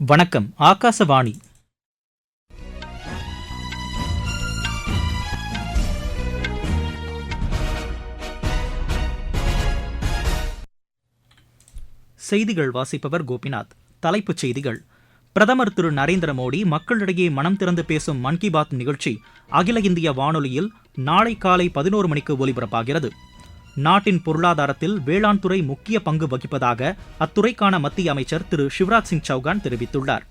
வணக்கம் ஆகாசவாணி. செய்திகள் வாசிப்பவர் கோபிநாத். தலைப்புச் செய்திகள். பிரதமர் திரு நரேந்திர மோடி மக்களிடையே மனம் திறந்து பேசும் மன் கி பாத் நிகழ்ச்சி அகில இந்திய வானொலியில் நாளை காலை பதினோரு மணிக்கு ஒலிபரப்பாகிறது. நாட்டின் பொருளாதாரத்தில் வேளாண் துறை முக்கிய பங்கு வகிப்பதாக அத்துறைக்கான மத்திய அமைச்சர் திரு சிவராஜ் சிங் சௌகான் தெரிவித்துள்ளார்.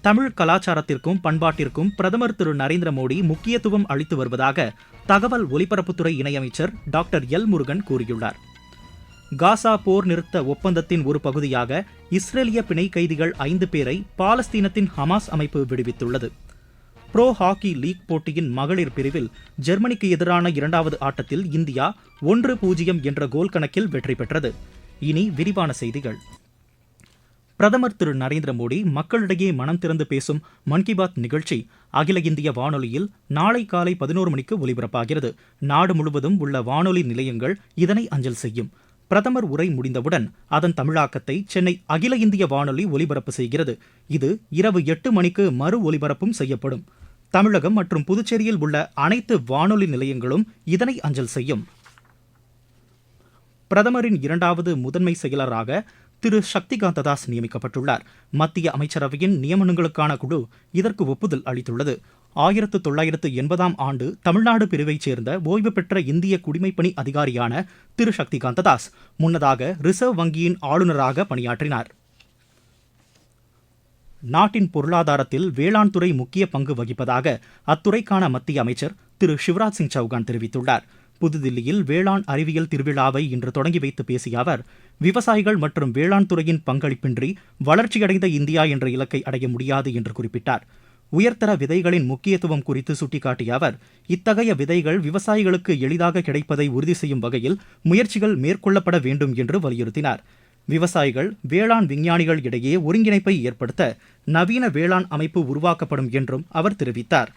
தமிழ் கலாச்சாரத்திற்கும் பண்பாட்டிற்கும் பிரதமர் திரு நரேந்திர மோடி முக்கியத்துவம் அளித்து வருவதாக தகவல் ஒலிபரப்புத்துறை இணையமைச்சர் டாக்டர் எல் முருகன் கூறியுள்ளார். காசா போர் நிறுத்த ஒப்பந்தத்தின் ஒரு பகுதியாக இஸ்ரேலிய பிணை கைதிகள் ஐந்து பேரை பாலஸ்தீனத்தின் ஹமாஸ் அமைப்பு விடுவித்துள்ளது. ப்ரோ ஹாக்கி லீக் போட்டியின் மகளிர் பிரிவில் ஜெர்மனிக்கு எதிரான இரண்டாவது ஆட்டத்தில் இந்தியா ஒன்று பூஜ்ஜியம் என்ற கோல் கணக்கில் வெற்றி பெற்றது. இனி விரிவான செய்திகள். பிரதமர் திரு நரேந்திர மோடி மக்களிடையே மனம் திறந்து பேசும் மன் கி பாத் நிகழ்ச்சி அகில இந்திய வானொலியில் நாளை காலை பதினோரு மணிக்கு ஒலிபரப்பாகிறது. நாடு முழுவதும் உள்ள வானொலி நிலையங்கள் இதனை அஞ்சல் செய்யும். பிரதமர் உரை முடிந்தவுடன் அதன் தமிழாக்கத்தை சென்னை அகில இந்திய வானொலி ஒலிபரப்பு செய்கிறது. இது இரவு எட்டு மணிக்கு மறு ஒலிபரப்பும் செய்யப்படும். தமிழகம் மற்றும் புதுச்சேரியில் உள்ள அனைத்து வானொலி நிலையங்களும் இதனை அஞ்சல் செய்யும். பிரதமரின் இரண்டாவது முதன்மை செயலராக திரு. சக்திகாந்த தாஸ் நியமிக்கப்பட்டுள்ளார். மத்திய அமைச்சரவையின் நியமனங்களுக்கான குழு இதற்கு ஒப்புதல் அளித்துள்ளது. ஆயிரத்து தொள்ளாயிரத்து எண்பதாம் ஆண்டு தமிழ்நாடு பிரிவைச் சேர்ந்த ஓய்வு பெற்ற இந்திய குடிமைப்பணி அதிகாரியான திரு. சக்திகாந்த தாஸ் முன்னதாக ரிசர்வ் வங்கியின் ஆளுநராக பணியாற்றினார். நாட்டின் பொருளாதாரத்தில் வேளாண் துறை முக்கிய பங்கு வகிப்பதாக அத்துறைக்கான மத்திய அமைச்சர் திரு. சிவராஜ் சிங் சௌகான் தெரிவித்துள்ளார். புதுதில்லியில் வேளாண் அறிவியல் திருவிழாவை இன்று தொடங்கி வைத்து பேசிய அவர் விவசாயிகள் மற்றும் வேளாண் துறையின் பங்களிப்பின்றி வளர்ச்சியடைந்த இந்தியா என்ற இலக்கை அடைய முடியாது என்று குறிப்பிட்டார். உயர்தர விதைகளின் முக்கியத்துவம் குறித்து சுட்டிக்காட்டிய அவர் இத்தகைய விதைகள் விவசாயிகளுக்கு எளிதாக கிடைப்பதை உறுதி செய்யும் வகையில் முயற்சிகள் மேற்கொள்ளப்பட வேண்டும் என்று வலியுறுத்தினார். விவசாயிகள் வேளாண் விஞ்ஞானிகள் இடையே ஒருங்கிணைப்பை ஏற்படுத்த நவீன வேளாண் அமைப்பு உருவாக்கப்படும் என்றும் அவர் தெரிவித்தார்.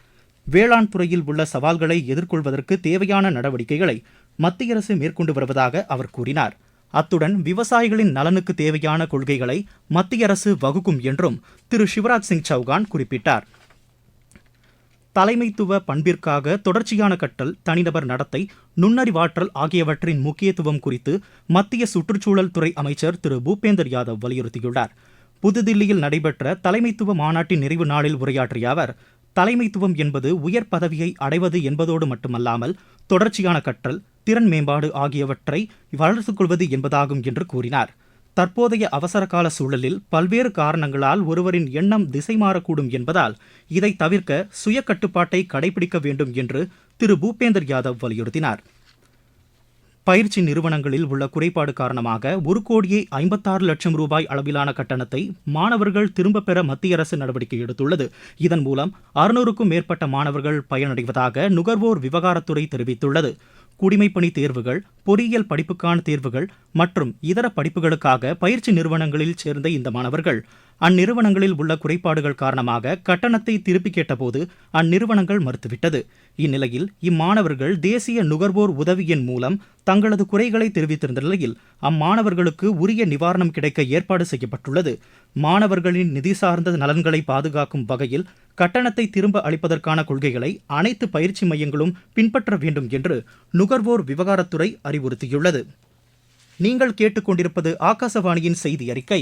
வேளாண் துறையில் உள்ள சவால்களை எதிர்கொள்வதற்கு தேவையான நடவடிக்கைகளை மத்திய அரசு மேற்கொண்டு வருவதாக அவர் கூறினார். அத்துடன் விவசாயிகளின் நலனுக்கு தேவையான கொள்கைகளை மத்திய அரசு வகுக்கும் என்றும் திரு. சிவராஜ் சிங் சௌகான் குறிப்பிட்டார். தலைமைத்துவ பண்பிற்காக தொடர்ச்சியான கற்றல் தனிநபர் நடத்தை நுண்ணறிவாற்றல் ஆகியவற்றின் முக்கியத்துவம் குறித்து மத்திய சுற்றுச்சூழல் துறை அமைச்சர் திரு. பூபேந்தர் யாதவ் வலியுறுத்தியுள்ளார். புதுதில்லியில் நடைபெற்ற தலைமைத்துவ மாநாட்டின் நிறைவு நாளில் உரையாற்றிய அவர் தலைமைத்துவம் என்பது உயர் பதவியை அடைவது என்பதோடு மட்டுமல்லாமல் தொடர்ச்சியான கற்றல் திறன் மேம்பாடு ஆகியவற்றை வளர்த்துக் கொள்வது என்பதாகும் என்று கூறினார். தற்போதைய அவசரகால சூழலில் பல்வேறு காரணங்களால் ஒருவரின் எண்ணம் திசை மாறக்கூடும் என்பதால் இதை தவிர்க்க சுய கட்டுப்பாட்டை கடைபிடிக்க வேண்டும் என்று திரு. பூபேந்தர் யாதவ் வலியுறுத்தினார். பயிற்சி நிறுவனங்களில் உள்ள குறைபாடு காரணமாக ஒரு கோடியே ஐம்பத்தாறு லட்சம் ரூபாய் அளவிலான கட்டணத்தை மாணவர்கள் திரும்பப் பெற மத்திய அரசு நடவடிக்கை எடுத்துள்ளது. இதன் மூலம் அறுநூறுக்கும் மேற்பட்ட மாணவர்கள் பயனடைவதாக நுகர்வோர் விவகாரத்துறை தெரிவித்துள்ளது. குடிமைப்பணி தேர்வுகள் பொறியியல் படிப்புக்கான தேர்வுகள் மற்றும் இதர படிப்புகளுக்காக பயிற்சி நிறுவனங்களில் சேர்ந்த இந்த மாணவர்கள் அந்நிறுவனங்களில் உள்ள குறைபாடுகள் காரணமாக கட்டணத்தை திருப்பி கேட்டபோது அந்நிறுவனங்கள் மறுத்துவிட்டது. இந்நிலையில் இம்மாணவர்கள் தேசிய நுகர்வோர் உதவி எண் மூலம் தங்களது குறைகளை தெரிவித்திருந்த நிலையில் அம்மாணவர்களுக்கு உரிய நிவாரணம் கிடைக்க ஏற்பாடு செய்யப்பட்டுள்ளது. மாணவர்களின் நிதி சார்ந்த நலன்களை பாதுகாக்கும் வகையில் கட்டணத்தை திரும்ப அளிப்பதற்கான கொள்கைகளை அனைத்து பயிற்சி மையங்களும் பின்பற்ற வேண்டும் என்று நுகர்வோர் விவகாரத்துறை அறிவுறுத்தியுள்ளது. நீங்கள் கேட்டுக்கொண்டிருப்பது ஆகாசவாணியின் செய்தி அறிக்கை.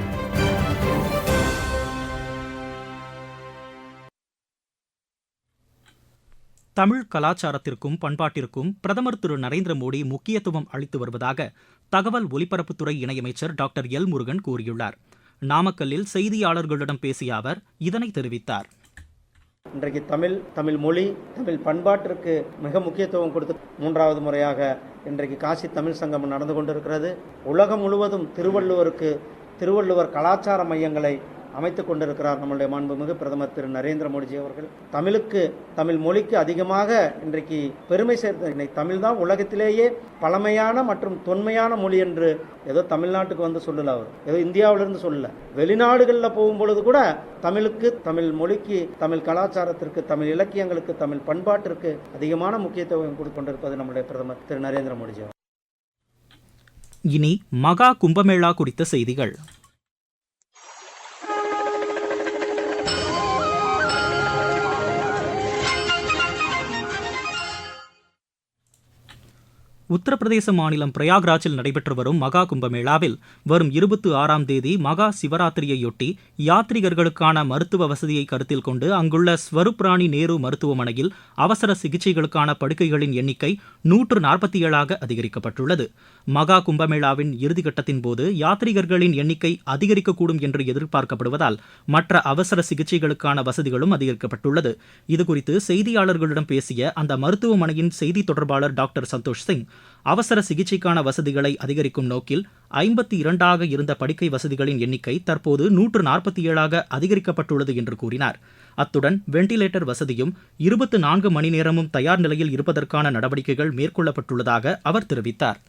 தமிழ் கலாச்சாரத்திற்கும் பண்பாட்டிற்கும் பிரதமர் திரு நரேந்திர மோடி முக்கியத்துவம் அளித்து வருவதாக தகவல் ஒலிபரப்புத்துறை இணையமைச்சர் டாக்டர் எல் முருகன் கூறியுள்ளார். நாமக்கல்லில் செய்தியாளர்களிடம் பேசிய அவர் இதனை தெரிவித்தார். இன்றைக்கு தமிழ் தமிழ் மொழி தமிழ் பண்பாட்டிற்கு மிக முக்கியத்துவம் கொடுத்து மூன்றாவது முறையாக இன்றைக்கு காசி தமிழ் சங்கம் நடந்து கொண்டிருக்கிறது. உலகம் முழுவதும் திருவள்ளுவருக்கு திருவள்ளுவர் கலாச்சார மையங்களை அமைத்துக் கொண்டிருக்கிறார் நம்முடைய மாண்புமிகு பிரதமர் திரு நரேந்திர மோடிஜி அவர்கள். தமிழுக்கு தமிழ் மொழிக்கு அதிகமாக இன்றைக்கு பெருமை சேர்த்த தமிழ் தான் உலகத்திலேயே பழமையான மற்றும் தொன்மையான மொழி என்று ஏதோ தமிழ்நாட்டுக்கு வந்து சொல்லல அவர். ஏதோ இந்தியாவிலிருந்து சொல்லல. வெளிநாடுகளில் போகும்பொழுது கூட தமிழுக்கு தமிழ் மொழிக்கு தமிழ் கலாச்சாரத்திற்கு தமிழ் இலக்கியங்களுக்கு தமிழ் பண்பாட்டிற்கு அதிகமான முக்கியத்துவம் கொடுத்து நம்முடைய பிரதமர் திரு நரேந்திர மோடிஜி அவர் இனி மகா கும்பமேளா குறித்த செய்திகள். உத்தரப்பிரதேச மாநிலம் பிரயாக்ராஜில் நடைபெற்று வரும் மகா கும்பமேளாவில் வரும் இருபத்தி ஆறாம் தேதி மகா சிவராத்திரியையொட்டி யாத்ரிகர்களுக்கான மருத்துவ வசதியை கருத்தில் கொண்டு அங்குள்ள ஸ்வருப்ராணி நேரு மருத்துவமனையில் அவசர சிகிச்சைகளுக்கான படுக்கைகளின் எண்ணிக்கை நூற்று நாற்பத்தி ஏழாக அதிகரிக்கப்பட்டுள்ளது. மகா கும்பமேளாவின் இறுதிக்கட்டத்தின் போது யாத்ரிகர்களின் எண்ணிக்கை அதிகரிக்கக்கூடும் என்று எதிர்பார்க்கப்படுவதால் மற்ற அவசர சிகிச்சைகளுக்கான வசதிகளும் அதிகரிக்கப்பட்டுள்ளது. இதுகுறித்து செய்தியாளர்களிடம் பேசிய அந்த மருத்துவமனையின் செய்தி தொடர்பாளர் டாக்டர் சந்தோஷ் சிங் அவசர சிகிச்சைக்கான வசதிகளை அதிகரிக்கும் நோக்கில் ஐம்பத்தி இரண்டாக இருந்த படுக்கை வசதிகளின் எண்ணிக்கை தற்போது நூற்று நாற்பத்தி ஏழாக அதிகரிக்கப்பட்டுள்ளது என்று கூறினார். அத்துடன் வெண்டிலேட்டர் வசதியும் இருபத்து நான்கு மணி நேரமும் தயார் நிலையில் இருப்பதற்கான நடவடிக்கைகள் மேற்கொள்ளப்பட்டுள்ளதாக அவர் தெரிவித்தார்.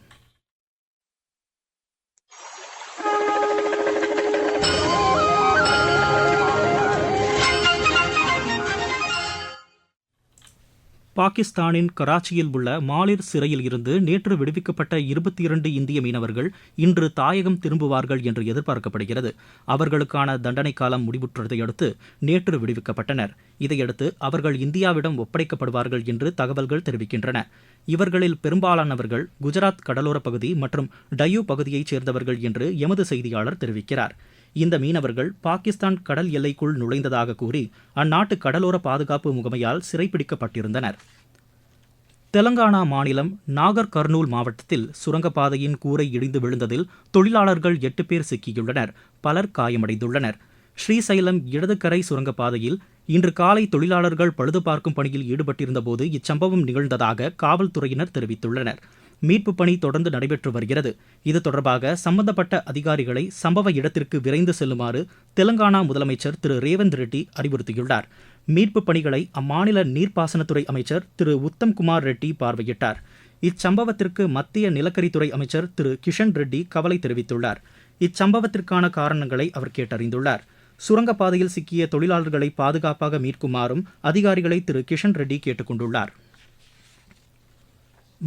பாகிஸ்தானின் கராச்சியில் உள்ள மாலிர் சிறையில் இருந்து நேற்று விடுவிக்கப்பட்ட இருபத்தி இரண்டு இந்திய மீனவர்கள் இன்று தாயகம் திரும்புவார்கள் என்று எதிர்பார்க்கப்படுகிறது. அவர்களுக்கான தண்டனை காலம் முடிவுற்றதை அடுத்து நேற்று விடுவிக்கப்பட்டனர். இதையடுத்து அவர்கள் இந்தியாவிடம் ஒப்படைக்கப்படுவார்கள் என்று தகவல்கள் தெரிவிக்கின்றன. இவர்களில் பெரும்பாலானவர்கள் குஜராத் கடலோரப் பகுதி மற்றும் டயூ பகுதியைச் சேர்ந்தவர்கள் என்று எமது செய்தியாளர் தெரிவிக்கிறார். இந்த மீனவர்கள் பாகிஸ்தான் கடல் எல்லைக்குள் நுழைந்ததாக கூறி அந்நாட்டு கடலோர பாதுகாப்பு முகமையால் சிறைப்பிடிக்கப்பட்டிருந்தனர். தெலங்கானா மாநிலம் நாகர் கர்னூல் மாவட்டத்தில் சுரங்கப்பாதையின் கூரை இடிந்து விழுந்ததில் தொழிலாளர்கள் எட்டு பேர் சிக்கியுள்ளனர் பலர் காயமடைந்துள்ளனர். ஸ்ரீசைலம் இடதுக்கரை சுரங்கப்பாதையில் இன்று காலை தொழிலாளர்கள் பழுது பார்க்கும் பணியில் ஈடுபட்டிருந்தபோது இச்சம்பவம் நிகழ்ந்ததாக காவல்துறையினர் தெரிவித்துள்ளனர். மீட்புப் பணி தொடர்ந்து நடைபெற்று வருகிறது. இது தொடர்பாக சம்பந்தப்பட்ட அதிகாரிகளை சம்பவ இடத்திற்கு விரைந்து செல்லுமாறு தெலங்கானா முதலமைச்சர் திரு ரேவந்த் ரெட்டி அறிவுறுத்தியுள்ளார். மீட்புப் பணிகளை அம்மாநில நீர்ப்பாசனத்துறை அமைச்சர் திரு உத்தம்குமார் ரெட்டி பார்வையிட்டார். இச்சம்பவத்திற்கு மத்திய நிலக்கரித்துறை அமைச்சர் திரு கிஷன் ரெட்டி கவலை தெரிவித்துள்ளார். இச்சம்பவத்திற்கான காரணங்களை அவர் கேட்டறிந்துள்ளார். சுரங்கப்பாதையில் சிக்கிய தொழிலாளர்களை பாதுகாப்பாக மீட்குமாறும் அதிகாரிகளை திரு கிஷன் ரெட்டி கேட்டுக்கொண்டுள்ளார்.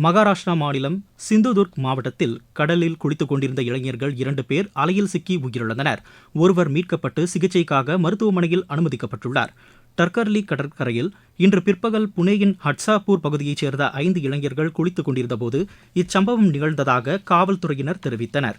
மகாராஷ்டிரா மாநிலம் சிந்துதுர்க் மாவட்டத்தில் கடலில் குளித்துக் கொண்டிருந்த இளைஞர்கள் இரண்டு பேர் அலையில் சிக்கி உயிரிழந்தனர். ஒருவர் மீட்கப்பட்டு சிகிச்சைக்காக மருத்துவமனையில் அனுமதிக்கப்பட்டுள்ளார். டர்கர்லி கடற்கரையில் இன்று பிற்பகல் புனேயின் ஹட்சாபூர் பகுதியைச் சேர்ந்த ஐந்து இளைஞர்கள் குளித்துக் கொண்டிருந்தபோது இச்சம்பவம் நிகழ்ந்ததாக காவல்துறையினர் தெரிவித்தனர்.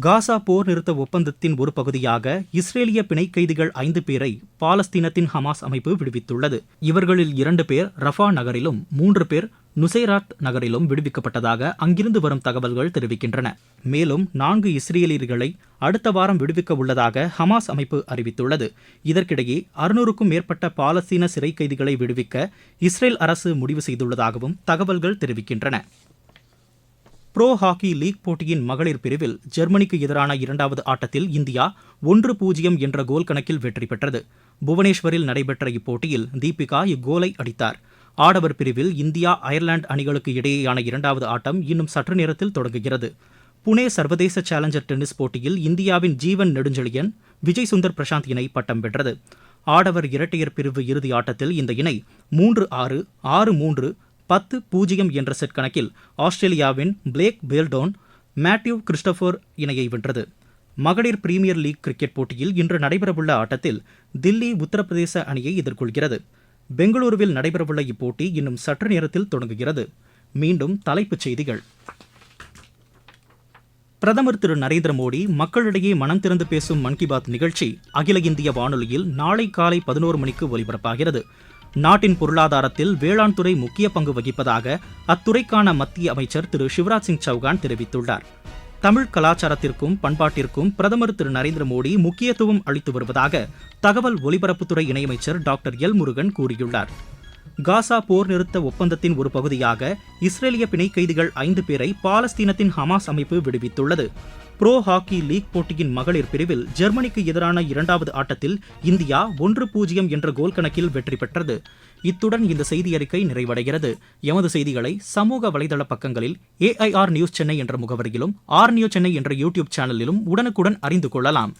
காசா போர் நிறுத்த ஒப்பந்தத்தின் ஒரு பகுதியாக இஸ்ரேலிய பிணை கைதிகள் ஐந்து பேரை பாலஸ்தீனத்தின் ஹமாஸ் அமைப்பு விடுவித்துள்ளது. இவர்களில் இரண்டு பேர் ரஃபா நகரிலும் மூன்று பேர் நுசைராத் நகரிலும் விடுவிக்கப்பட்டதாக அங்கிருந்து வரும் தகவல்கள் தெரிவிக்கின்றன. மேலும் நான்கு இஸ்ரேலியர்களை அடுத்த வாரம் விடுவிக்க உள்ளதாக ஹமாஸ் அமைப்பு அறிவித்துள்ளது. இதற்கிடையே அறுநூறுக்கும் மேற்பட்ட பாலஸ்தீன சிறை கைதிகளை விடுவிக்க இஸ்ரேல் அரசு முடிவு செய்துள்ளதாகவும் தகவல்கள் தெரிவிக்கின்றன. ப்ரோ ஹாக்கி லீக் போட்டியின் மகளிர் பிரிவில் ஜெர்மனிக்கு எதிரான இரண்டாவது ஆட்டத்தில் இந்தியா ஒன்று பூஜ்ஜியம் என்ற கோல் கணக்கில் வெற்றி பெற்றது. புவனேஸ்வரில் நடைபெற்ற இப்போட்டியில் தீபிகா இக்கோலை அடித்தார். ஆடவர் பிரிவில் இந்தியா அயர்லாந்து அணிகளுக்கு இடையேயான இரண்டாவது ஆட்டம் இன்னும் சற்று நேரத்தில் தொடங்குகிறது. புனே சர்வதேச சேலஞ்சர் டென்னிஸ் போட்டியில் இந்தியாவின் ஜீவன் நெடுஞ்செழியன் விஜய் சுந்தர் பிரசாந்த் இணை பட்டம் வென்றது. ஆடவர் இரட்டையர் பிரிவு இறுதி ஆட்டத்தில் இந்த இணை மூன்று ஆறு ஆறு மூன்று பத்து பூஜ்ஜியம் என்ற செட் கணக்கில் ஆஸ்திரேலியாவின் பிளேக் பேல்டோன் மேத்யூ கிறிஸ்டோபர் இணையை வென்றது. மகளிர் பிரீமியர் லீக் கிரிக்கெட் போட்டியில் இன்று நடைபெறவுள்ள ஆட்டத்தில் தில்லி உத்தரப்பிரதேச அணியை எதிர்கொள்கிறது. பெங்களூருவில் நடைபெறவுள்ள இப்போட்டி இன்னும் சற்று நேரத்தில் தொடங்குகிறது. மீண்டும் தலைப்புச் செய்திகள். பிரதமர் திரு நரேந்திர மோடி மக்களிடையே மனம் திறந்து பேசும் மன் கி பாத் நிகழ்ச்சி அகில இந்திய வானொலியில் நாளை காலை பதினோரு மணிக்கு ஒலிபரப்பாகிறது. நாட்டின் பொருளாதாரத்தில் வேளாண் துறை முக்கிய பங்கு வகிப்பதாக அத்துறைக்கான மத்திய அமைச்சர் திரு சிவராஜ் சிங் சௌகான் தெரிவித்துள்ளார். தமிழ் கலாச்சாரத்திற்கும் பண்பாட்டிற்கும் பிரதமர் திரு நரேந்திர மோடி முக்கியத்துவம் அளித்து வருவதாக தகவல் ஒலிபரப்புத்துறை இணையமைச்சர் டாக்டர் எல் முருகன் கூறியுள்ளார். காசா போர் நிறுத்த ஒப்பந்தத்தின் ஒரு பகுதியாக இஸ்ரேலிய பிணை கைதிகள் ஐந்து பேரை பாலஸ்தீனத்தின் ஹமாஸ் அமைப்பு விடுவித்துள்ளது. ப்ரோ ஹாக்கி லீக் போட்டியின் மகளிர் பிரிவில் ஜெர்மனிக்கு எதிரான இரண்டாவது ஆட்டத்தில் இந்தியா ஒன்று பூஜ்ஜியம் என்ற கோல் கணக்கில் வெற்றி பெற்றது. இத்துடன் இந்த செய்தி அறிக்கை நிறைவடைகிறது. எமது செய்திகளை சமூக வலைதள பக்கங்களில் ஏஐஆர் நியூஸ் சென்னை என்ற முகவரியிலும் ஆர் நியூஸ் சென்னை என்ற யூடியூப் சேனலிலும் உடனுக்குடன் அறிந்து கொள்ளலாம்.